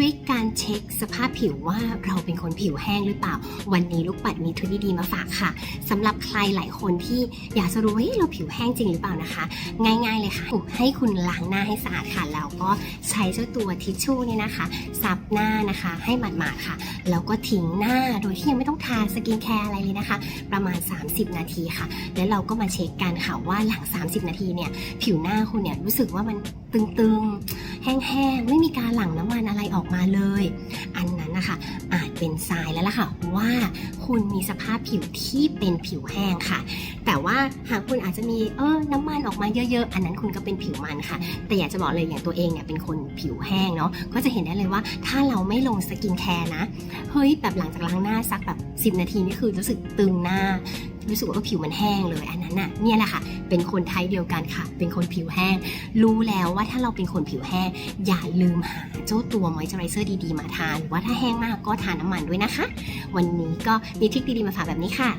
ริคการเช็คสภาพผิวว่าเราเป็นคนผิวแห้งหรือเปล่า วันนี้ลูกปัดมีทริคดีๆมาฝากค่ะสำหรับใครหลายคนที่อยากจะรู้ว่าเฮ้ยเราผิวแห้งจริงหรือเปล่านะคะ ง่าย ๆเลยค่ะ ให้คุณล้างหน้าให้สะอาดค่ะ แล้วก็ใช้เจ้าตัวทิชชู่เนี่ยนะคะซับหน้านะคะ ให้หมาดๆค่ะ แล้วก็ทิ้งหน้าโดยที่ยังไม่ต้องทาสกินแคร์อะไรเลยนะคะ ประมาณ 30 นาทีค่ะ แล้วเราก็มาเช็คกันค่ะว่าหลัง 30 นาทีเนี่ยผิวหน้าคุณเนี่ยรู้สึกว่ามันตึงๆ แห้งๆ ไม่มีการหลั่งน้ำมันอะไรออกมาเลย อันนั้นนะคะ อาจเป็นทรายแล้วล่ะค่ะว่าคุณมีสภาพผิวที่เป็นผิวแห้งค่ะ แต่ว่าหากคุณอาจจะมีเออน้ำมันออกมาเยอะๆ อันนั้นคุณก็เป็นผิวมันค่ะ แต่อยากจะบอกเลยอย่างตัวเองเนี่ยเป็นคนผิวแห้งเนาะก็จะเห็นได้เลยว่าถ้าเราไม่ลงสกินแคร์นะเฮ้ยแบบหลังจากล้างหน้าสักแบบ 10 นาทีนี่คือรู้สึกตึงหน้า รู้สึกว่าผิวมันแห้งเลยอันนั้นน่ะเนี่ยแหละค่ะ เป็นคนไทยเดียวกันค่ะ เป็นคนผิวแห้ง รู้แล้วว่าถ้าเราเป็นคนผิวแห้ง อย่าลืมหาเจ้าตัวมอยเจอไรเซอร์ดีๆ มาทานหรือว่าถ้าแห้งมากก็ทานน้ำมันด้วยนะคะ วันนี้ก็มีทริคดีๆมาฝากแบบนี้ค่ะ